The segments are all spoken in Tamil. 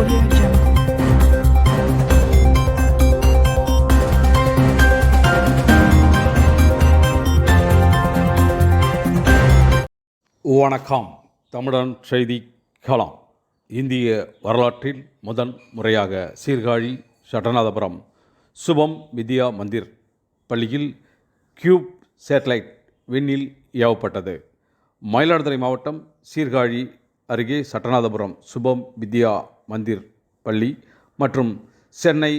Audio Jungle. வணக்கம். தமிழன் செய்தி களம். இந்திய வரலாற்றில் முதன் முறையாக சீர்காழி சட்டநாதபுரம் சுபம் வித்யா மந்திர் பள்ளியில் கியூப் சேட்டலைட் விண்ணில் ஏவப்பட்டது. மயிலாடுதுறை மாவட்டம் சீர்காழி அருகே சட்டநாதபுரம் சுபம் வித்யா மந்திர் பள்ளி மற்றும் சென்னை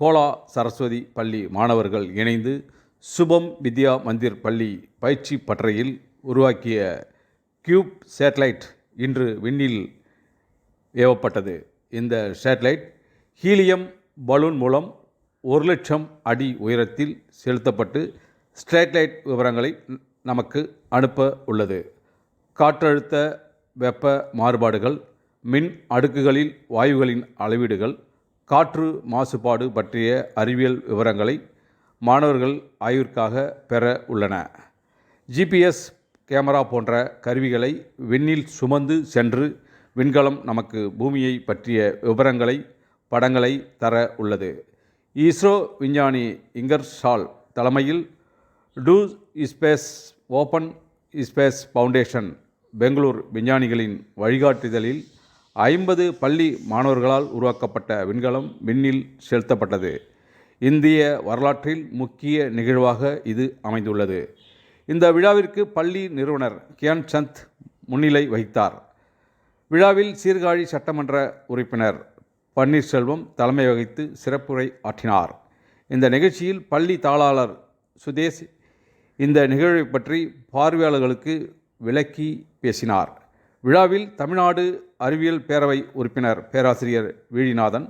கோலா சரஸ்வதி பள்ளி மாணவர்கள் இணைந்து சுபம் வித்யா மந்திர் பள்ளி பயிற்சி பட்டறையில் உருவாக்கிய கியூப் சேட்டலைட் இன்று விண்ணில் ஏவப்பட்டது. இந்த சேட்டலைட் ஹீலியம் பலூன் மூலம் ஒரு லட்சம் அடி உயரத்தில் செலுத்தப்பட்டு ஸ்டேட்லைட் விவரங்களை நமக்கு அனுப்ப உள்ளது. காற்றழுத்த வெப்ப மாறுபாடுகள் மின் அடுக்குகளில் வாயுகளின் அளவீடுகள் காற்று மாசுபாடு பற்றிய அறிவியல் விவரங்களை மாணவர்கள் ஆய்விற்காக பெற உள்ளன. ஜிபிஎஸ் கேமரா போன்ற கருவிகளை விண்ணில் சுமந்து சென்று விண்கலம் நமக்கு பூமியை பற்றிய விவரங்களை படங்களை தர உள்ளது. இஸ்ரோ விஞ்ஞானி இங்கர்ஷால் தலைமையில் to space open space foundation Bangalore விஞ்ஞானிகளின் வழிகாட்டுதலில் ஐம்பது பள்ளி மாணவர்களால் உருவாக்கப்பட்ட விண்கலம் விண்ணில் செலுத்தப்பட்டது. இந்திய வரலாற்றில் முக்கிய நிகழ்வாக இது அமைந்துள்ளது. இந்த விழாவிற்கு பள்ளி நிறுவனர் கியான் சந்த் முன்னிலை வகித்தார். விழாவில் சீர்காழி சட்டமன்ற உறுப்பினர் பன்னீர்செல்வம் தலைமை வகித்து சிறப்புரை ஆற்றினார். இந்த நிகழ்ச்சியில் பள்ளி தாளாளர் சுதேஷ் இந்த நிகழ்வை பற்றி பார்வையாளர்களுக்கு விளக்கி பேசினார். விழாவில் தமிழ்நாடு அறிவியல் பேரவை உறுப்பினர் பேராசிரியர் வீழிநாதன்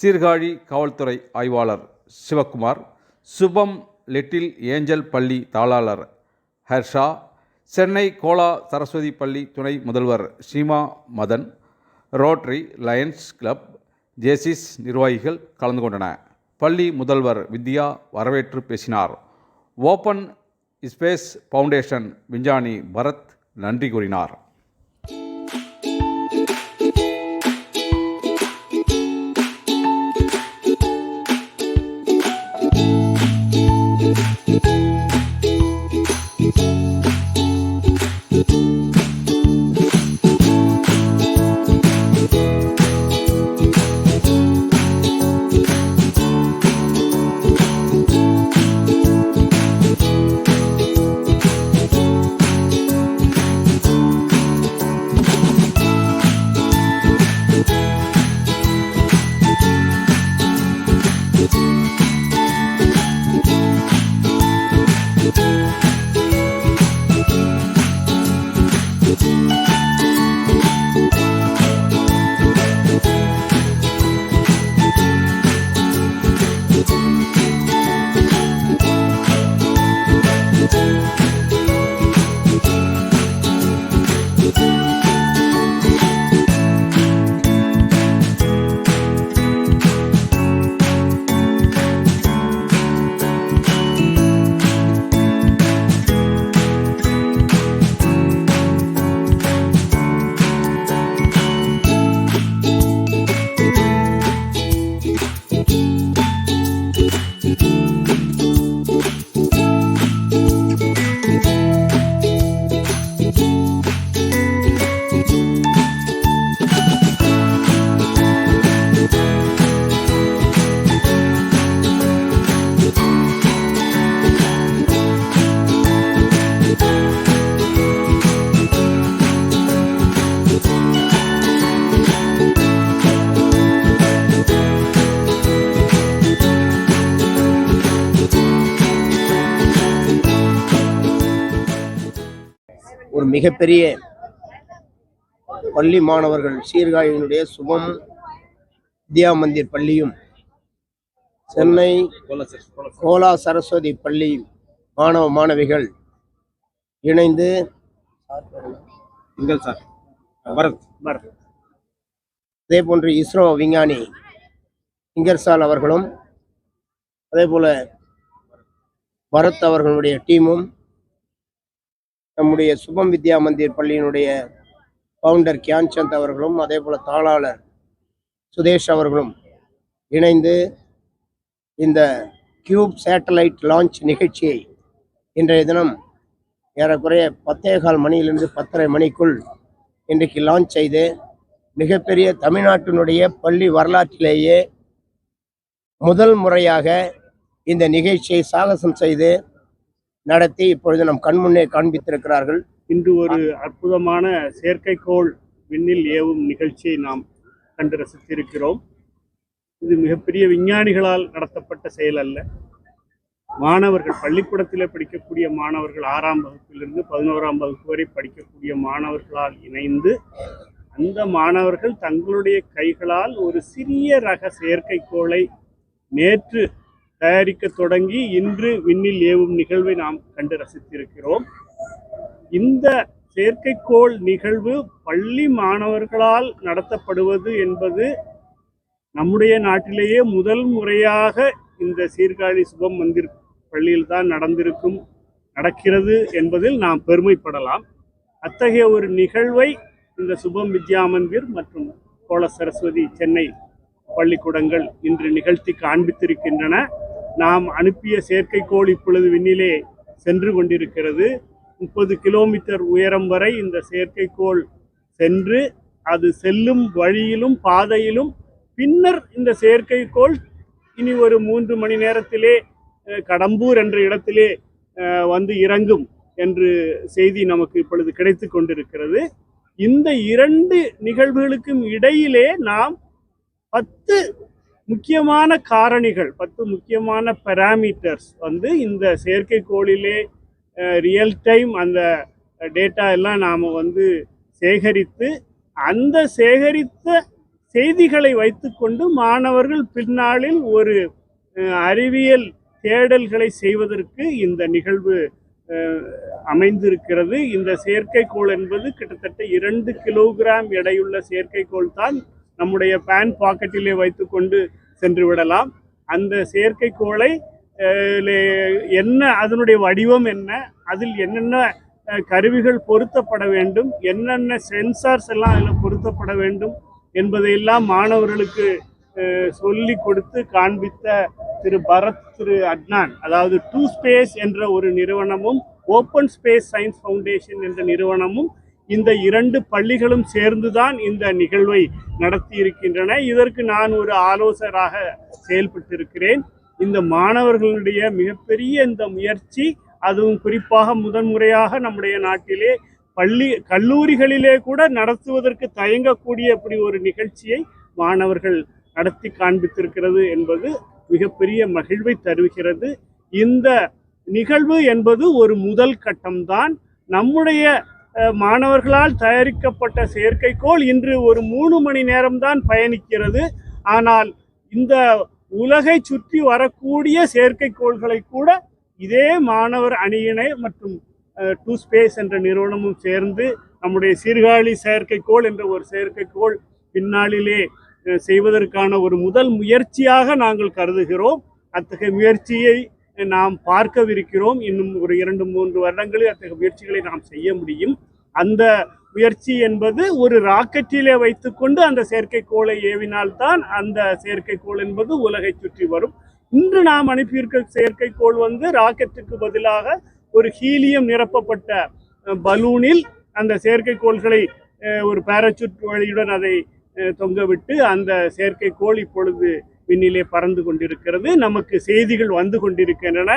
சீர்காழி காவல்துறை ஆய்வாளர் சிவக்குமார் சுபம் லிட்டில் ஏஞ்சல் பள்ளி தாளாளர் ஹர்ஷா சென்னை கோலா சரஸ்வதி பள்ளி துணை முதல்வர் Seema Madan rotary lions club Jaycees நிர்வாகிகள் கலந்து கொண்டன. பள்ளி முதல்வர் வித்யா வரவேற்று பேசினார். ஓப்பன் ஸ்பேஸ் ஃபவுண்டேஷன் விஞ்ஞானி பரத் நன்றி கூறினார். ஒரு மிகப்பெரிய பள்ளி மாணவர்கள் சீர்காழியினுடைய சுபம் வித்யா மந்திர் பள்ளியும் சென்னை கோலா சரஸ்வதி பள்ளி மாணவ மாணவிகள் இணைந்து பரத். அதே போன்று இஸ்ரோ விஞ்ஞானி இங்கர்சால் அவர்களும் அதே போல பரத் அவர்களுடைய டீமும் நம்முடைய சுபம் வித்யா மந்திர் பள்ளியினுடைய பவுண்டர் கியான்சந்த் அவர்களும் அதே போல தாளாளர் சுதேஷ் அவர்களும் இணைந்து இந்த கியூப் சேட்டலைட் லான்ச் நிகழ்ச்சியை இன்றைய தினம் ஏறக்குறைய பத்தே கால் மணியிலிருந்து பத்தரை மணிக்குள் இன்றைக்கு லான்ச் செய்து மிகப்பெரிய தமிழ்நாட்டினுடைய பள்ளி வரலாற்றிலேயே முதல் முறையாக இந்த நிகழ்ச்சியை சாகசம் செய்து நடத்தி இப்பொழுது நம் கண்முன்னே காண்பித்திருக்கிறார்கள். இன்று ஒரு அற்புதமான செயற்கைக்கோள் விண்ணில் ஏவும் நிகழ்ச்சியை நாம் கண்டு ரசித்திருக்கிறோம். இது மிகப்பெரிய விஞ்ஞானிகளால் நடத்தப்பட்ட செயல் அல்ல. மாணவர்கள் பள்ளிக்கூடத்தில் படிக்கக்கூடிய மாணவர்கள் ஆறாம் வகுப்பிலிருந்து பதினோராம் வகுப்பு வரை படிக்கக்கூடிய மாணவர்களால் இணைந்து அந்த மாணவர்கள் தங்களுடைய கைகளால் ஒரு சிறிய ரக செயற்கைக்கோளை நேற்று தயாரிக்க தொடங்கி இன்று விண்ணில் ஏவும் நிகழ்வை நாம் கண்டு ரசித்திருக்கிறோம். இந்த செயற்கைக்கோள் நிகழ்வு பள்ளி மாணவர்களால் நடத்தப்படுவது என்பது நம்முடைய நாட்டிலேயே முதல் முறையாக இந்த சீர்காழி சுபம் மந்திர் பள்ளியில் தான் நடந்திருக்கும் நடக்கிறது என்பதில் நாம் பெருமைப்படலாம். அத்தகைய ஒரு நிகழ்வை இந்த சுபம் வித்யா மந்திர் மற்றும் கோல சரஸ்வதி சென்னை பள்ளிக்கூடங்கள் இன்று நிகழ்த்தி காண்பித்திருக்கின்றன. நாம் அனுப்பிய செயற்கைக்கோள் இப்பொழுது விண்ணிலே சென்று கொண்டிருக்கிறது. முப்பது கிலோமீட்டர் உயரம் வரை இந்த செயற்கைக்கோள் சென்று அது செல்லும் வழியிலும் பாதையிலும் பின்னர் இந்த செயற்கைக்கோள் இனி ஒரு மூன்று மணி நேரத்திலே கடம்பூர் என்ற இடத்திலே வந்து இறங்கும் என்று செய்தி நமக்கு இப்பொழுது கிடைத்து கொண்டிருக்கிறது. இந்த இரண்டு நிகழ்வுகளுக்கும் இடையிலே நாம் பத்து முக்கியமான காரணிகள் பத்து முக்கியமான பெராமீட்டர்ஸ் வந்து இந்த செயற்கைக்கோளிலே ரியல் டைம் அந்த டேட்டா எல்லாம் நாம் வந்து சேகரித்து அந்த சேகரித்த செய்திகளை வைத்துக்கொண்டு மாணவர்கள் பின்னாளில் ஒரு அறிவியல் தேடல்களை செய்வதற்கு இந்த நிகழ்வு அமைந்திருக்கிறது. இந்த செயற்கைக்கோள் என்பது கிட்டத்தட்ட இரண்டு கிலோகிராம் எடையுள்ள செயற்கைக்கோள் தான் நம்முடைய பேன் பாக்கெட்டிலே வைத்துக்கொண்டு சென்று விடலாம். அந்த செயற்கைக்கோளை லே- என்ன அதனுடைய வடிவம் என்ன அதில் என்னென்ன கருவிகள் பொருத்தப்பட வேண்டும் என்னென்ன சென்சார்ஸ் எல்லாம் அதில் பொருத்தப்பட வேண்டும் என்பதையெல்லாம் மாணவர்களுக்கு சொல்லி கொடுத்து காண்பித்த திரு பரத் திரு அட்னான். அதாவது டூ ஸ்பேஸ் என்ற ஒரு நிறுவனமும் ஓப்பன் ஸ்பேஸ் சயின்ஸ் ஃபவுண்டேஷன் என்ற நிறுவனமும் இந்த இரண்டு பள்ளிகளும் சேர்ந்துதான் இந்த நிகழ்வை நடத்தி இருக்கின்றன இதற்கு நான் ஒரு ஆலோசகராக செயல்பட்டிருக்கிறேன். இந்த மாணவர்களுடைய மிகப்பெரிய இந்த முயற்சி அதுவும் குறிப்பாக முதன்முறையாக நம்முடைய நாட்டிலே பள்ளி கல்லூரிகளிலே கூட நடத்துவதற்கு தயங்கக்கூடிய இப்படி ஒரு நிகழ்ச்சியை மாணவர்கள் நடத்தி காண்பித்திருக்கிறது என்பது மிகப்பெரிய மகிழ்வை தருகிறது. இந்த நிகழ்வு என்பது ஒரு முதல் கட்டம்தான். நம்முடைய மாணவர்களால் தயாரிக்கப்பட்ட செயற்கைக்கோள் இன்று ஒரு மூணு மணி நேரம்தான் பயணிக்கிறது. ஆனால் இந்த உலகை சுற்றி வரக்கூடிய செயற்கைக்கோள்களை கூட இதே மாணவர் அணியினை மற்றும் டூ ஸ்பேஸ் என்ற நிறுவனமும் சேர்ந்து நம்முடைய சீர்காழி செயற்கைக்கோள் என்ற ஒரு செயற்கைக்கோள் பின்னாளிலே செய்வதற்கான ஒரு முதல் முயற்சியாக நாங்கள் கருதுகிறோம். அத்தகைய முயற்சியை நாம் பார்க்கவிருக்கிறோம். இன்னும் ஒரு இரண்டு மூன்று வருடங்களில் அத்தகைய முயற்சிகளை நாம் செய்ய முடியும். அந்த முயற்சி என்பது ஒரு ராக்கெட்டிலே வைத்துக்கொண்டு அந்த செயற்கைக்கோளை ஏவினால்தான் அந்த செயற்கைக்கோள் என்பது உலகை சுற்றி வரும். இன்று நாம் அனுப்பியிருக்க செயற்கைக்கோள் வந்து ராக்கெட்டுக்கு பதிலாக ஒரு ஹீலியம் நிரப்பப்பட்ட பலூனில் அந்த செயற்கைக்கோள்களை ஒரு பேராசூட் வழியுடன் அதை தொங்கவிட்டு அந்த செயற்கைக்கோள் இப்பொழுது விண்ணிலே பறந்து கொண்டிருக்கிறது. நமக்கு செய்திகள் வந்து கொண்டிருக்கின்றன.